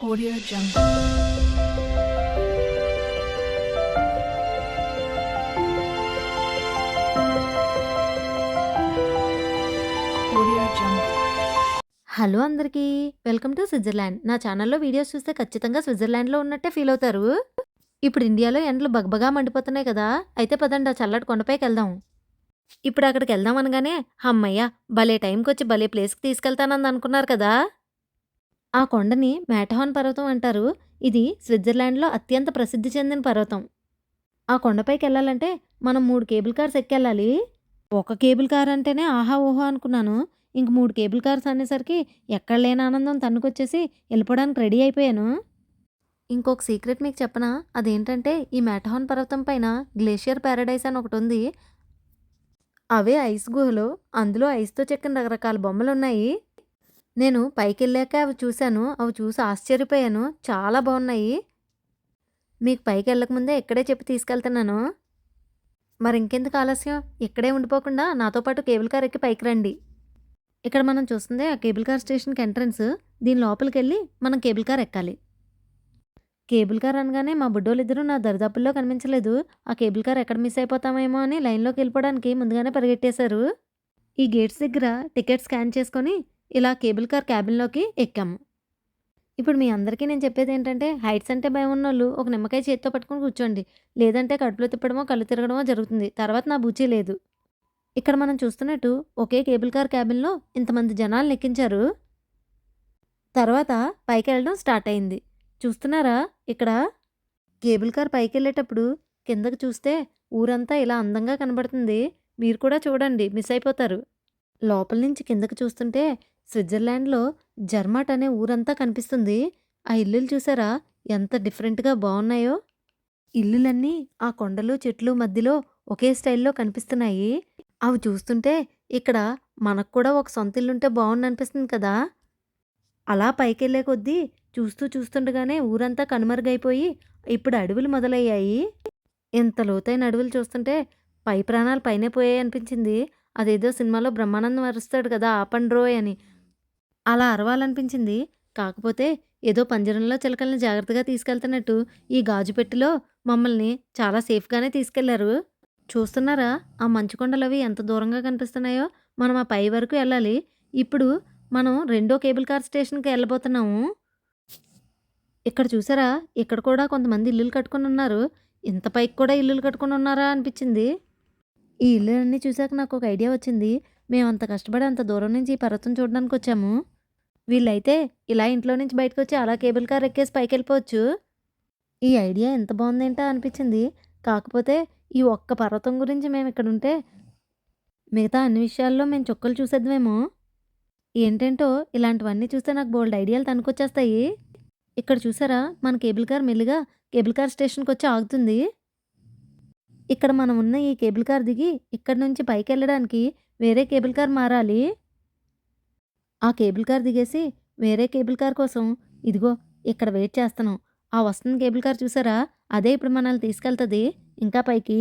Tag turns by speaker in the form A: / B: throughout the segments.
A: Audio Jungle. Audio Jungle.
B: Hello అందరికీ welcome to Switzerland నా ఛానల్లో వీడియోస్ చూస్తే ఖచ్చితంగా స్విట్జర్లాండ్లో ఉన్నట్టే ఫీల్ అవుతారు ఇప్పుడు ఇండియాలో ఎండలు బగబగా మండిపోతున్నాయి కదా అయితే పదండి ఆ చల్లటి కొండపైకి వెళ్దాం ఇప్పుడు అక్కడికి వెళ్దాం అనగానే అమ్మయ్య భలే టైంకి వచ్చి భలే ప్లేస్కి తీసుకెళ్తానని అనుకున్నారు కదా ఆ కొండని మేటహాన్ పర్వతం అంటారు. ఇది స్విట్జర్లాండ్లో అత్యంత ప్రసిద్ధి చెందిన పర్వతం. ఆ కొండపైకి వెళ్ళాలంటే మనం మూడు కేబుల్ కార్స్ ఎక్కెళ్ళాలి. ఒక కేబుల్ కార్ అంటేనే ఆహా ఓహో అనుకున్నాను. ఇంక మూడు కేబుల్ కార్స్ అనేసరికి ఎక్కడ లేని ఆనందం తన్నుకొచ్చేసి వెళ్ళిపోవడానికి రెడీ అయిపోయాను. ఇంకొక సీక్రెట్ మీకు చెప్పనా? అదేంటంటే ఈ మేటహాన్ పర్వతం పైన గ్లేషియర్ ప్యారడైస్ అని ఒకటి ఉంది. అవే ఐస్ గుహలు. అందులో ఐస్తో చెక్కిన రకరకాల బొమ్మలు ఉన్నాయి నేను పైకి వెళ్ళాక అవి చూశాను. అవి చూసి ఆశ్చర్యపోయాను. చాలా బాగున్నాయి మీకు పైకి వెళ్ళకముందే ఇక్కడే చెప్పి తీసుకెళ్తున్నాను. మరి ఇంకెందుకు ఆలస్యం? ఇక్కడే ఉండిపోకుండా నాతో పాటు కేబుల్ కార్ ఎక్కి పైకి రండి. ఇక్కడ మనం చూస్తుంది ఆ కేబుల్ కార్ స్టేషన్కి ఎంట్రన్స్. దీని లోపలికి వెళ్ళి మనం కేబుల్ కార్ ఎక్కాలి. కేబుల్ కార్ అనగానే మా బుడ్డోళ్ళిద్దరూ నా దరిదాపుల్లో కనిపించలేదు. ఆ కేబుల్ కార్ ఎక్కడ మిస్ అయిపోతామేమో అని లైన్లోకి వెళ్ళిపోవడానికి ముందుగానే పరిగెట్టేశారు. ఈ గేట్స్ దగ్గర టికెట్ స్కాన్ చేసుకొని ఇలా కేబుల్ కార్ క్యాబిన్లోకి ఎక్కాము. ఇప్పుడు మీ అందరికీ నేను చెప్పేది ఏంటంటే హైట్స్ అంటే భయం ఉన్నోళ్ళు ఒక నిమ్మకాయ చేతితో పట్టుకుని కూర్చోండి. లేదంటే కడుపులో తిప్పడమో కళ్ళు తిరగడమో జరుగుతుంది. తర్వాత నా బూచీ లేదు. ఇక్కడ మనం చూస్తున్నట్టు ఒకే కేబుల్ కార్ క్యాబిన్లో ఇంతమంది జనాలు లెక్కించారు తర్వాత పైకి వెళ్ళడం స్టార్ట్ అయింది. చూస్తున్నారా? ఇక్కడ కేబుల్ కార్ పైకి వెళ్ళేటప్పుడు కిందకు చూస్తే ఊరంతా ఇలా అందంగా కనబడుతుంది. మీరు కూడా చూడండి మిస్ అయిపోతారు. లోపల నుంచి కిందకు చూస్తుంటే స్విట్జర్లాండ్లో జర్మాట్ అనే ఊరంతా కనిపిస్తుంది. ఆ ఇల్లులు చూసారా? ఎంత డిఫరెంట్గా బాగున్నాయో. ఇల్లులన్నీ ఆ కొండలు చెట్లు మధ్యలో ఒకే స్టైల్లో కనిపిస్తున్నాయి. అవి చూస్తుంటే ఇక్కడ మనకు కూడా ఒక సొంత ఇల్లుంటే బాగుంది అనిపిస్తుంది కదా. అలా పైకెళ్ళే కొద్దీ చూస్తూ చూస్తుండగానే ఊరంతా కనుమరుగైపోయి ఇప్పుడు అడవులు మొదలయ్యాయి. ఇంత లోతైన అడవులు చూస్తుంటే పై ప్రాణాలు పైనే పోయాయి అనిపించింది అదేదో సినిమాలో బ్రహ్మానందం అరుస్తాడు కదా ఆపండ్రోయ్ అని. అలా అరవాలనిపించింది. కాకపోతే ఏదో పంజరంలో చిలకల్ని జాగ్రత్తగా తీసుకెళ్తున్నట్టు ఈ గాజుపెట్టెలో మమ్మల్ని చాలా సేఫ్గానే తీసుకెళ్ళారు. చూస్తున్నారా ఆ మంచు అవి ఎంత దూరంగా కనిపిస్తున్నాయో? మనం ఆ పై వరకు వెళ్ళాలి. ఇప్పుడు మనం రెండో కేబుల్ కార్ స్టేషన్కి వెళ్ళబోతున్నాము. ఇక్కడ చూసారా ఇక్కడ కూడా కొంతమంది ఇల్లులు కట్టుకుని ఉన్నారు ఇంత పైకి కూడా ఇల్లులు కట్టుకుని ఉన్నారా అనిపించింది. ఈ ఇల్లులన్నీ చూశాక నాకు ఒక ఐడియా వచ్చింది. మేము అంత కష్టపడి అంత దూరం నుంచి ఈ పర్వతం చూడడానికి వచ్చాము. వీళ్ళైతే ఇలా ఇంట్లో నుంచి బయటకు వచ్చి అలా కేబుల్ కార్ ఎక్కేసి పైకి వెళ్ళిపోవచ్చు ఈ ఐడియా ఎంత బాగుందేంటో అనిపించింది. కాకపోతే ఈ ఒక్క పర్వతం గురించి మేము ఇక్కడ ఉంటే మిగతా అన్ని విషయాల్లో మేము చుక్కలు చూసేద్దామేమో. ఏంటేంటో ఇలాంటివన్నీ చూస్తే నాకు బోల్డ్ ఐడియాలు తనుకొచ్చేస్తాయి. ఇక్కడ చూసారా? మన కేబుల్ కార్ మెల్లిగా కేబుల్ కార్ స్టేషన్కి వచ్చి ఆగుతుంది. ఇక్కడ మనం ఉన్న ఈ కేబుల్ కార్ దిగి ఇక్కడ నుంచి పైకి వెళ్ళడానికి వేరే కేబుల్ కార్ మారాలి. ఆ కేబుల్ కార్ దిగేసి వేరే కేబుల్ కార్ కోసం ఇదిగో ఇక్కడ వెయిట్ చేస్తున్నాం ఆ వస్తున్న కేబుల్ కార్ చూసారా? అదే ఇప్పుడు మనల్ని తీసుకెళ్తుంది. ఇంకా పైకి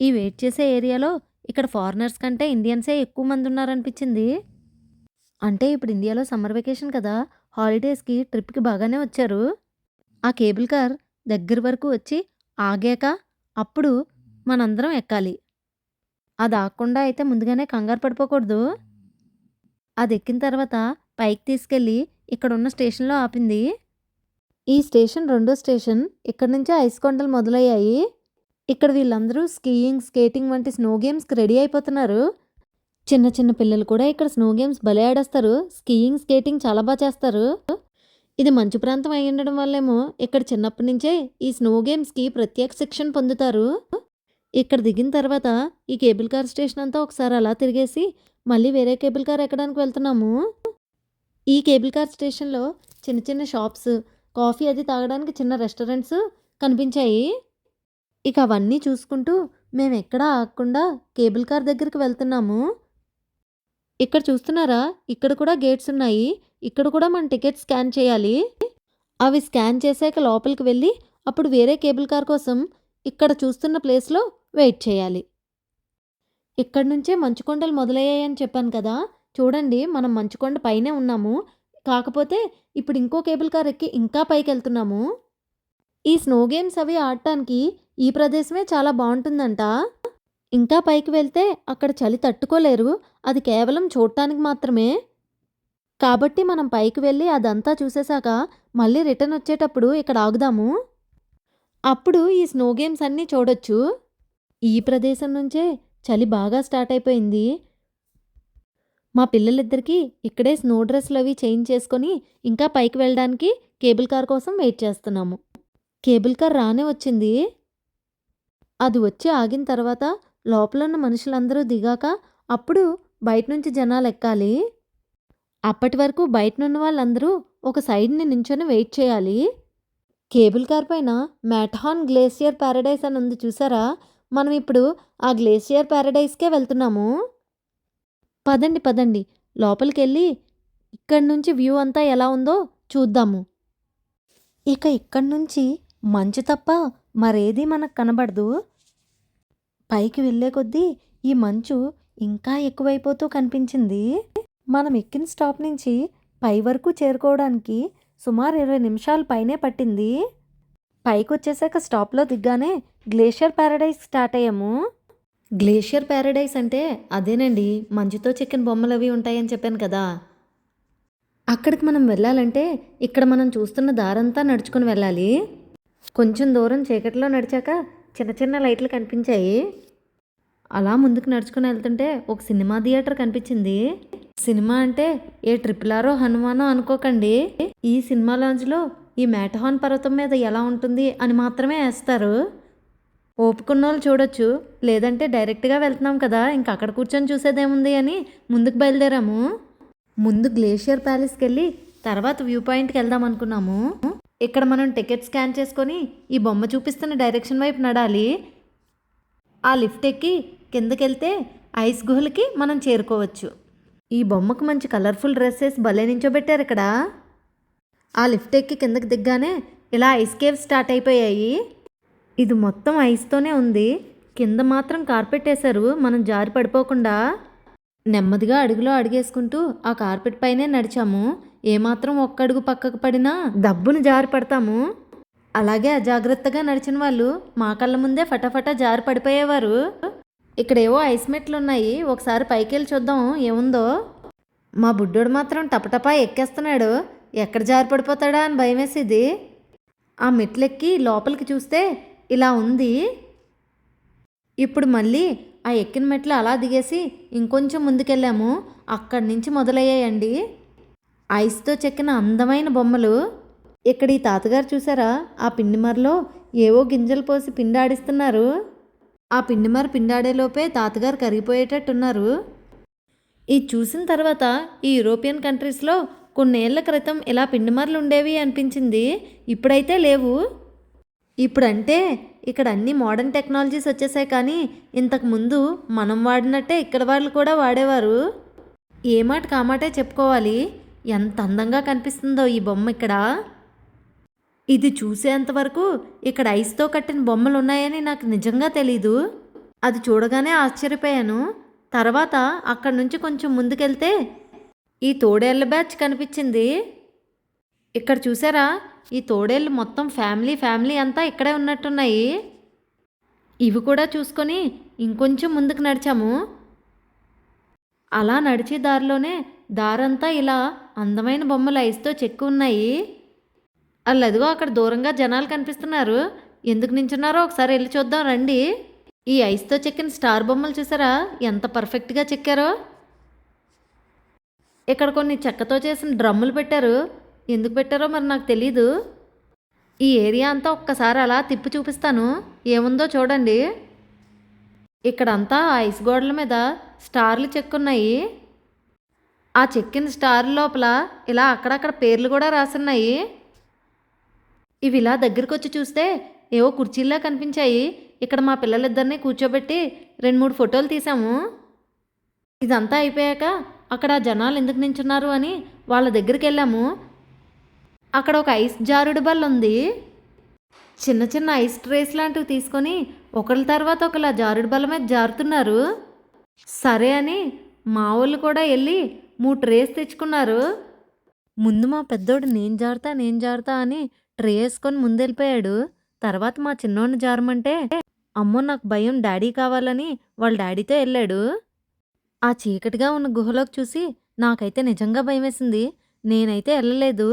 B: ఈ వెయిట్ చేసే ఏరియాలో ఇక్కడ ఫారినర్స్ కంటే ఇండియన్సే ఎక్కువ మంది ఉన్నారనిపించింది. అంటే ఇప్పుడు ఇండియాలో సమ్మర్ వెకేషన్ కదా. హాలిడేస్కి ట్రిప్కి బాగానే వచ్చారు. ఆ కేబుల్ కార్ దగ్గర వరకు వచ్చి ఆగాక అప్పుడు మనందరం ఎక్కాలి. అది ఆకుండా అయితే ముందుగానే కంగారు పడిపోకూడదు. అది ఎక్కిన తర్వాత పైకి తీసుకెళ్ళి ఇక్కడ ఉన్న స్టేషన్లో ఆపింది. ఈ స్టేషన్ రెండో స్టేషన్. ఇక్కడ నుంచే ఐస్ కొండలు మొదలయ్యాయి. ఇక్కడ వీళ్ళందరూ స్కీయింగ్ స్కేటింగ్ వంటి స్నో గేమ్స్కి రెడీ అయిపోతున్నారు. చిన్న చిన్న పిల్లలు కూడా ఇక్కడ స్నో గేమ్స్ భలే ఆడేస్తారు. స్కీయింగ్ స్కేటింగ్ చాలా బాగా చేస్తారు. ఇది మంచు ప్రాంతం అయి ఉండడం వల్లేమో ఇక్కడ చిన్నప్పటి నుంచే ఈ స్నో గేమ్స్కి ప్రత్యేక శిక్షణ పొందుతారు. ఇక్కడ దిగిన తర్వాత ఈ కేబుల్ కార్ స్టేషన్ అంతా ఒకసారి అలా తిరిగేసి మళ్ళీ వేరే కేబుల్ కార్ ఎక్కడానికి వెళ్తున్నాము. ఈ కేబుల్ కార్ స్టేషన్లో చిన్న చిన్న షాప్స్ కాఫీ అది తాగడానికి చిన్న రెస్టారెంట్స్ కనిపించాయి. ఇక అవన్నీ చూసుకుంటూ మేము ఎక్కడా ఆగకుండా కేబుల్ కార్ దగ్గరికి వెళ్తున్నాము. ఇక్కడ చూస్తున్నారా? ఇక్కడ కూడా గేట్స్ ఉన్నాయి. ఇక్కడ కూడా మన టికెట్ స్కాన్ చేయాలి అవి స్కాన్ చేశాక లోపలికి వెళ్ళి అప్పుడు వేరే కేబుల్ కార్ కోసం ఇక్కడ చూస్తున్న ప్లేస్లో వెయిట్ చేయాలి ఇక్కడ నుంచే మంచుకొండలు మొదలయ్యాయని చెప్పాను కదా చూడండి మనం మంచుకొండ పైనే ఉన్నాము కాకపోతే ఇప్పుడు ఇంకో కేబుల్ కార్ ఎక్కి ఇంకా పైకెళ్తున్నాము. ఈ స్నో గేమ్స్ అవి ఆడటానికి ఈ ప్రదేశమే చాలా బాగుంటుందంట ఇంకా పైకి వెళ్తే అక్కడ చలి తట్టుకోలేరు. అది కేవలం చూడటానికి మాత్రమే. కాబట్టి మనం పైకి వెళ్ళి అదంతా చూసేసాక మళ్ళీ రిటర్న్ వచ్చేటప్పుడు ఇక్కడ ఆగుదాము. అప్పుడు ఈ స్నో గేమ్స్ అన్నీ చూడొచ్చు. ఈ ప్రదేశం నుంచే చలి బాగా స్టార్ట్ అయిపోయింది. మా పిల్లలిద్దరికీ ఇక్కడే స్నో డ్రెస్లు అవి చేంజ్ చేసుకొని ఇంకా పైకి వెళ్ళడానికి కేబుల్ కార్ కోసం వెయిట్ చేస్తున్నాము. కేబుల్ కార్ రానే వచ్చింది. అది వచ్చి ఆగిన తర్వాత లోపల ఉన్న మనుషులందరూ దిగాక అప్పుడు బయట నుంచి జనాలు ఎక్కాలి అప్పటి వరకు బయటనున్న వాళ్ళందరూ ఒక సైడ్‌ని నించొని వెయిట్ చేయాలి. కేబుల్ కార్ పైన మ్యాటహాన్ గ్లేసియర్ ప్యారడైస్ అని ఉంది చూసారా? మనం ఇప్పుడు ఆ గ్లేసియర్ ప్యారడైస్కే వెళ్తున్నాము. పదండి పదండి లోపలికి వెళ్ళి ఇక్కడి నుంచి వ్యూ అంతా ఎలా ఉందో చూద్దాము. ఇక ఇక్కడి నుంచి మంచు తప్ప మరేది మనకు కనబడదు. పైకి వెళ్ళే కొద్దీ ఈ మంచు ఇంకా ఎక్కువైపోతూ కనిపించింది. మనం ఎక్కిన స్టాప్ నుంచి పై వరకు చేరుకోవడానికి సుమారు ఇరవై నిమిషాలు పైనే పట్టింది. పైకి వచ్చేసాక స్టాప్‌లో దిగ్గానే గ్లేషియర్ ప్యారడైజ్ స్టార్ట్ అయ్యాము. గ్లేషియర్ పారడైస్ అంటే అదేనండి మంచుతో చెక్కిన అవి ఉంటాయని చెప్పాను కదా! అక్కడికి మనం వెళ్ళాలంటే ఇక్కడ మనం చూస్తున్న దారంతా నడుచుకొని వెళ్ళాలి. కొంచెం దూరం చీకట్లో నడిచాక చిన్న చిన్న లైట్లు కనిపించాయి. అలా ముందుకు నడుచుకుని వెళ్తుంటే ఒక సినిమా థియేటర్ కనిపించింది. సినిమా అంటే ఏ ట్రిపులారో హనుమానో అనుకోకండి. ఈ సినిమా లాంజ్‌లో ఈ మేటహాన్ పర్వతం మీద ఎలా ఉంటుంది అని మాత్రమే వేస్తారు ఓపుకున్న వాళ్ళు చూడొచ్చు. లేదంటే డైరెక్ట్‌గా వెళ్తున్నాం కదా! ఇంక అక్కడ కూర్చొని చూసేదేముంది అని ముందుకు బయలుదేరాము. ముందు గ్లేషియర్ ప్యాలెస్కి వెళ్ళి తర్వాత వ్యూ పాయింట్‌కి వెళ్దాం అనుకున్నాము. ఇక్కడ మనం టికెట్ స్కాన్ చేసుకొని ఈ బొమ్మ చూపిస్తున్న డైరెక్షన్ వైపు నడాలి. ఆ లిఫ్ట్ ఎక్కి కిందకెళ్తే ఐస్ గుహలకి మనం చేరుకోవచ్చు. ఈ బొమ్మకు మంచి కలర్‌ఫుల్ డ్రెస్సెస్ భలే నించోబెట్టారు ఇక్కడ ఆ లిఫ్ట్ ఎక్కి కిందకి దిగ్గానే ఇలా ఐస్ కేవ్స్ స్టార్ట్ అయిపోయాయి. ఇది మొత్తం ఐస్‌తోనే ఉంది. కింద మాత్రం కార్పెట్ వేశారు మనం జారి పడిపోకుండా. నెమ్మదిగా అడుగులో అడుగేసుకుంటూ ఆ కార్పెట్ పైనే నడిచాము. ఏమాత్రం ఒక్క అడుగు పక్కకు పడినా దబ్బును జారి పడతాము. అలాగే అజాగ్రత్తగా నడిచిన వాళ్ళు మా కళ్ళ ముందే ఫటాఫటా జారి పడిపోయేవారు. ఇక్కడేవో ఐస్ మెట్లు ఉన్నాయి ఒకసారి పైకి వెళ్ళి చూద్దాం ఏముందో. మా బుడ్డోడు మాత్రం టపటపా ఎక్కేస్తున్నాడు. ఎక్కడ జారి పడిపోతాడా అని భయమేసేది. ఆ మెట్లెక్కి లోపలికి చూస్తే ఇలా ఉంది. ఇప్పుడు మళ్ళీ ఆ ఎక్కిన మెట్లు అలా దిగేసి ఇంకొంచెం ముందుకెళ్ళాము. అక్కడి నుంచి మొదలయ్యాయండి. ఐస్‌తో చెక్కిన అందమైన బొమ్మలు. ఇక్కడ ఈ తాతగారు చూసారా? ఆ పిండిమరలో ఏవో గింజలు పోసి పిండి ఆడిస్తున్నారు ఆ పిండిమారు పిండాడేలోపే తాతగారు కరిగిపోయేటట్టున్నారు. ఇది చూసిన తర్వాత ఈ యూరోపియన్ కంట్రీస్‌లో కొన్నేళ్ళ క్రితం ఇలా పిండిమార్లు ఉండేవి అనిపించింది. ఇప్పుడైతే లేవు. ఇప్పుడంటే ఇక్కడ అన్ని మోడర్న్ టెక్నాలజీస్ వచ్చేసాయి కానీ ఇంతకుముందు మనం వాడినట్టే ఇక్కడ వాళ్ళు కూడా వాడేవారు. ఏ మాట కామాటే చెప్పుకోవాలి. ఎంత అందంగా కనిపిస్తుందో ఈ బొమ్మ ఇక్కడ. ఇది చూసేంతవరకు ఇక్కడ ఐస్‌తో కట్టిన బొమ్మలున్నాయని నాకు నిజంగా తెలీదు. అది చూడగానే ఆశ్చర్యపోయాను. తర్వాత అక్కడి నుంచి కొంచెం ముందుకెళ్తే ఈ తోడేళ్ళ బ్యాచ్ కనిపించింది. ఇక్కడ చూసారా? ఈ తోడేళ్ళు మొత్తం ఫ్యామిలీ ఫ్యామిలీ అంతా ఇక్కడే ఉన్నట్టున్నాయి. ఇవి కూడా చూసుకొని ఇంకొంచెం ముందుకు నడిచాము. అలా నడిచే దారిలోనే దారంతా ఇలా అందమైన బొమ్మలు ఐస్‌తో చెక్కు ఉన్నాయి. అల్లదిగో అక్కడ దూరంగా జనాలు కనిపిస్తున్నారు. ఎందుకు నించున్నారో ఒకసారి వెళ్ళి చూద్దాం రండి. ఈ ఐస్‌తో చెక్కిన స్టార్ బొమ్మలు చూసారా? ఎంత పర్ఫెక్ట్‌గా చెక్కారో. ఇక్కడ కొన్ని చెక్కతో చేసిన డ్రమ్ములు పెట్టారు. ఎందుకు పెట్టారో మరి నాకు తెలీదు. ఈ ఏరియా అంతా ఒక్కసారి అలా తిప్పి చూపిస్తాను. ఏముందో చూడండి. ఇక్కడంతా ఐస్ గోడల మీద స్టార్లు చెక్కున్నాయి. ఆ చెక్కిన స్టార్ లోపల ఇలా అక్కడక్కడ పేర్లు కూడా రాసున్నాయి. ఇవి ఇలా వచ్చి చూస్తే ఏవో కుర్చీల్లా కనిపించాయి. ఇక్కడ మా పిల్లలిద్దరిని కూర్చోబెట్టి 2, 3 ఫోటోలు తీసాము. ఇదంతా అయిపోయాక అక్కడ జనాలు ఎందుకు నించున్నారు అని వాళ్ళ దగ్గరికి వెళ్ళాము అక్కడ ఒక ఐస్ జారుడు బల్ల ఉంది. చిన్న చిన్న ఐస్ ట్రేస్ లాంటివి తీసుకొని ఒకళ్ళ తర్వాత ఒకళ్ళ జారుడు బల్ల మీద జారుతున్నారు. సరే అని మా వాళ్ళు కూడా వెళ్ళి మూడు ట్రేస్ తెచ్చుకున్నారు. ముందు మా పెద్దోడు నేను జారుతా నేను జారుతా అని ట్రే వేసుకొని ముందెళ్ళిపోయాడు. తర్వాత మా చిన్నోడిని జారమంటే అమ్మో నాకు భయం డాడీ కావాలని వాళ్ళ డాడీతో వెళ్ళాడు ఆ చీకటిగా ఉన్న గుహలోకి చూసి నాకైతే నిజంగా భయమేసింది. నేనైతే వెళ్ళలేదు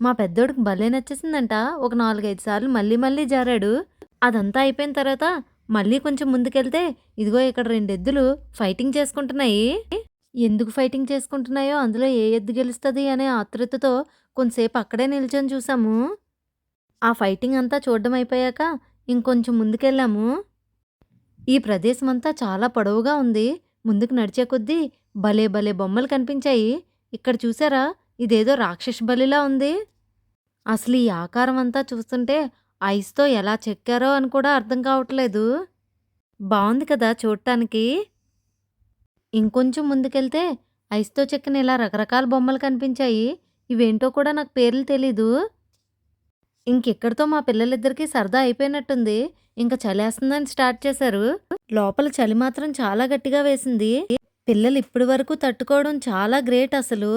B: మా పెద్దోడికి భలే నచ్చేసిందంట. ఒక నాలుగైదు సార్లు మళ్ళీ మళ్ళీ జారాడు. అదంతా అయిపోయిన తర్వాత మళ్ళీ కొంచెం ముందుకెళ్తే ఇదిగో ఇక్కడ రెండు ఎద్దులు ఫైటింగ్ చేసుకుంటున్నాయి. ఎందుకు ఫైటింగ్ చేసుకుంటున్నాయో అందులో ఏ ఎద్దు గెలుస్తుంది అనే ఆతృతతో కొంతసేపు అక్కడే నిల్చొని చూసాము ఆ ఫైటింగ్ అంతా చూడడం అయిపోయాక ఇంకొంచెం ముందుకెళ్ళాము. ఈ ప్రదేశం అంతా చాలా పొడవుగా ఉంది. ముందుకు నడిచే కొద్దీ భలే భలే బొమ్మలు కనిపించాయి. ఇక్కడ చూసారా? ఇదేదో రాక్షస బలిలా ఉంది. అసలు ఈ ఆకారం అంతా చూస్తుంటే ఐస్తో ఎలా చెక్కారో అని కూడా అర్థం కావట్లేదు. బాగుంది కదా చూడటానికి ఇంకొంచెం ముందుకెళ్తే ఐస్తో చెక్కిన ఇలా రకరకాల బొమ్మలు కనిపించాయి. ఇవేంటో కూడా నాకు పేర్లు తెలీదు. ఇంకెక్కడితో మా పిల్లలిద్దరికీ సరదా అయిపోయినట్టుంది. ఇంకా చలేస్తుందని స్టార్ట్ చేశారు. లోపల చలి మాత్రం చాలా గట్టిగా వేసింది. పిల్లలు ఇప్పటి వరకు తట్టుకోవడం చాలా గ్రేట్ అసలు.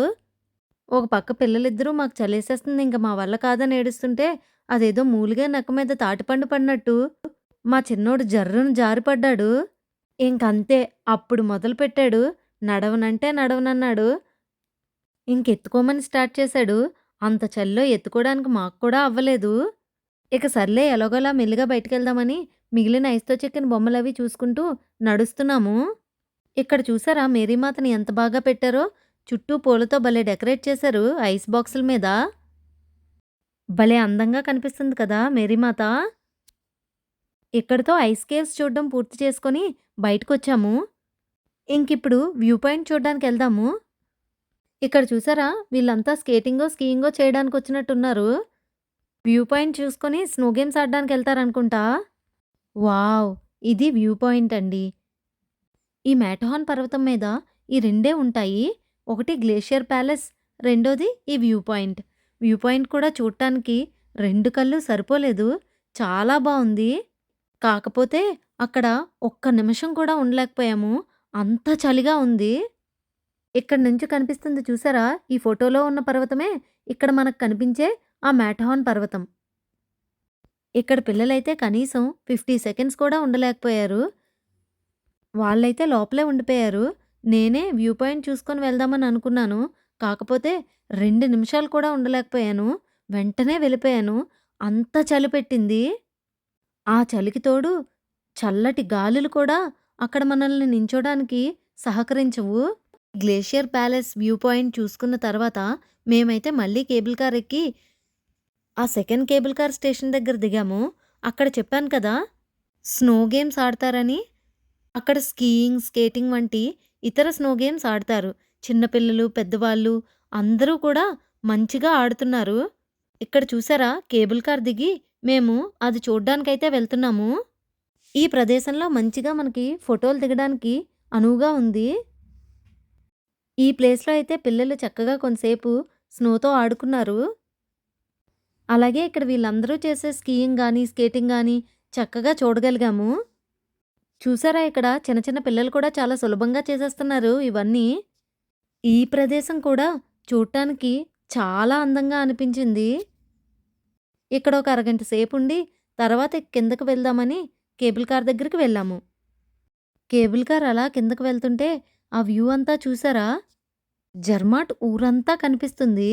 B: ఒక పక్క పిల్లలిద్దరూ మాకు చలేసేస్తుంది ఇంకా మా వల్ల కాదని ఏడుస్తుంటే అదేదో మూలిగా నక్క మీద తాటిపండు పడినట్టు. మా చిన్నోడు జర్రును జారిపడ్డాడు. ఇంకంతే అప్పుడు మొదలు పెట్టాడు నడవనంటే నడవనన్నాడు. ఇంకెత్తుకోమని స్టార్ట్ చేశాడు. అంత చల్లో ఎత్తుకోవడానికి మాకు కూడా అవ్వలేదు. ఇక సర్లే ఎలాగోలా మెల్లిగా బయటకెళ్దామని మిగిలిన ఐస్తో చెక్కిన బొమ్మలవి చూసుకుంటూ నడుస్తున్నాము. ఇక్కడ చూసారా మేరీమాతని ఎంత బాగా పెట్టారో? చుట్టూ పూలతో భలే డెకరేట్ చేశారు ఐస్ బాక్సుల మీద. భలే అందంగా కనిపిస్తుంది కదా మేరీమాత ఇక్కడితో ఐస్ కేవ్స్ చూడడం పూర్తి చేసుకొని బయటకు వచ్చాము ఇంకిప్పుడు వ్యూ పాయింట్ చూడడానికి వెళ్దాము. ఇక్కడ చూసారా? వీళ్ళంతా స్కేటింగో స్కీయింగో చేయడానికి వచ్చినట్టున్నారు వ్యూ పాయింట్ చూసుకొని స్నో గేమ్స్ ఆడడానికి వెళ్తారనుకుంటా వావ్! ఇది వ్యూ పాయింట్ అండి. ఈ మ్యాటహాన్ పర్వతం మీద ఈ రెండే ఉంటాయి. ఒకటి గ్లేషియర్ ప్యాలెస్ రెండోది ఈ వ్యూ పాయింట్. వ్యూ పాయింట్ కూడా చూడటానికి రెండు కళ్ళు సరిపోలేదు. చాలా బాగుంది. కాకపోతే అక్కడ ఒక్క నిమిషం కూడా ఉండలేకపోయాము. అంత చలిగా ఉంది. ఇక్కడ నుంచి కనిపిస్తుంది చూసారా? ఈ ఫోటోలో ఉన్న పర్వతమే ఇక్కడ మనకు కనిపించే ఆ మ్యాటహాన్ పర్వతం. ఇక్కడ పిల్లలైతే కనీసం ఫిఫ్టీ సెకండ్స్ కూడా ఉండలేకపోయారు. వాళ్ళైతే లోపలే ఉండిపోయారు. నేనే వ్యూ పాయింట్ చూసుకొని వెళ్దామని అనుకున్నాను. కాకపోతే రెండు నిమిషాలు కూడా ఉండలేకపోయాను. వెంటనే వెళ్ళిపోయాను. అంత చలి పెట్టింది. ఆ చలికి తోడు చల్లటి గాలులు కూడా అక్కడ మనల్ని నించోడానికి సహకరించవు. గ్లేషియర్ ప్యాలెస్ వ్యూ పాయింట్ చూసుకున్న తర్వాత మేమైతే మళ్ళీ కేబుల్ కార్ ఎక్కి ఆ సెకండ్ కేబుల్ కార్ స్టేషన్ దగ్గర దిగాము. అక్కడ చెప్పాను కదా స్నో గేమ్స్ ఆడతారని. అక్కడ స్కీయింగ్ స్కేటింగ్ వంటి ఇతర స్నో గేమ్స్ ఆడతారు. చిన్నపిల్లలు పెద్దవాళ్ళు అందరూ కూడా మంచిగా ఆడుతున్నారు. ఇక్కడ చూసారా కేబుల్ కార్ దిగి మేము అది చూడ్డానికైతే వెళ్తున్నాము. ఈ ప్రదేశంలో మంచిగా మనకి ఫోటోలు దిగడానికి అనువుగా ఉంది. ఈ ప్లేస్లో అయితే పిల్లలు చక్కగా కొంతసేపు స్నోతో ఆడుకున్నారు. అలాగే ఇక్కడ వీళ్ళందరూ చేసే స్కీయింగ్ కానీ స్కేటింగ్ కానీ చక్కగా చూడగలిగాము. చూసారా ఇక్కడ చిన్న చిన్న పిల్లలు కూడా చాలా సులభంగా చేసేస్తున్నారు ఇవన్నీ. ఈ ప్రదేశం కూడా చూడటానికి చాలా అందంగా అనిపించింది. ఇక్కడ ఒక అరగంట సేపు ఉండి తర్వాత కిందకు వెళ్దామని కేబుల్ కార్ దగ్గరికి వెళ్ళాము. కేబుల్ కార్ అలా కిందకు వెళ్తుంటే ఆ వ్యూ అంతా చూసారా? జర్మాట్ ఊరంతా కనిపిస్తుంది.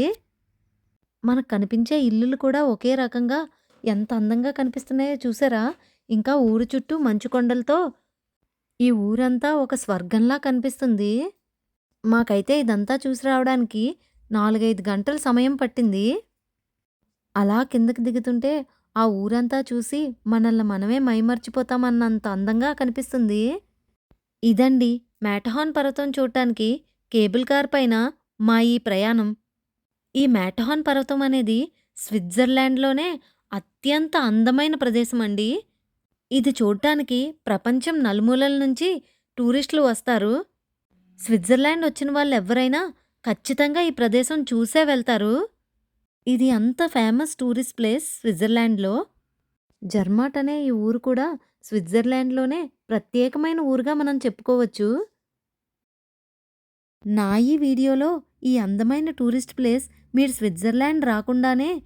B: మనకు కనిపించే ఇల్లులు కూడా ఒకే రకంగా ఎంత అందంగా కనిపిస్తున్నాయో చూసారా? ఇంకా ఊరు చుట్టూ మంచు కొండలతో ఈ ఊరంతా ఒక స్వర్గంలా కనిపిస్తుంది. మాకైతే ఇదంతా చూసి రావడానికి నాలుగైదు గంటల సమయం పట్టింది. అలా కిందకి దిగుతుంటే ఆ ఊరంతా చూసి మనల్ని మనమే మైమర్చిపోతామన్నంత అందంగా కనిపిస్తుంది. ఇదండి మ్యాటహాన్ పర్వతం చూడటానికి కేబుల్ కార్ పైన మా ఈ ప్రయాణం. ఈ మ్యాటహాన్ పర్వతం అనేది స్విట్జర్లాండ్లోనే అత్యంత అందమైన ప్రదేశం అండి ఇది చూడటానికి ప్రపంచం నలుమూలల నుంచి టూరిస్టులు వస్తారు. స్విట్జర్లాండ్ వచ్చిన వాళ్ళు ఎవరైనా ఖచ్చితంగా ఈ ప్రదేశం చూసే వెళ్తారు. ఇది అంత ఫేమస్ టూరిస్ట్ ప్లేస్ స్విట్జర్లాండ్లో. జర్మాట్ అనే ఈ ఊరు కూడా స్విట్జర్లాండ్లోనే ప్రత్యేకమైన ఊరుగా మనం చెప్పుకోవచ్చు. నా ఈ వీడియోలో ఈ అందమైన టూరిస్ట్ ప్లేస్ మీరు స్విట్జర్లాండ్ రాకుండానే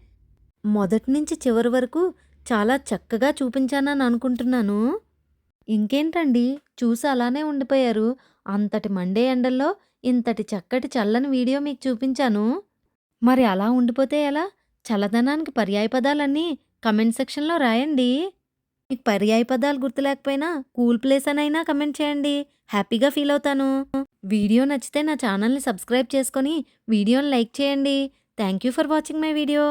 B: మొదటి నుంచి చివరి వరకు చాలా చక్కగా చూపించానని అనుకుంటున్నాను. ఇంకేంటండి? చూసి అలానే ఉండిపోయారు. అంతటి మండే ఎండల్లో ఇంతటి చక్కటి చల్లని వీడియో మీకు చూపించాను. మరి అలా ఉండిపోతే ఎలా? చల్లదనానికి పర్యాయ పదాలన్నీ కమెంట్ సెక్షన్లో రాయండి. మీకు పర్యాయ పదాలు గుర్తులేకపోయినా కూల్ ప్లేస్ అనైనా కమెంట్ చేయండి. హ్యాపీగా ఫీల్ అవుతాను. వీడియో నచ్చితే నా ఛానల్ని సబ్స్క్రైబ్ చేసుకొని వీడియోని లైక్ చేయండి. Thank you for watching my video.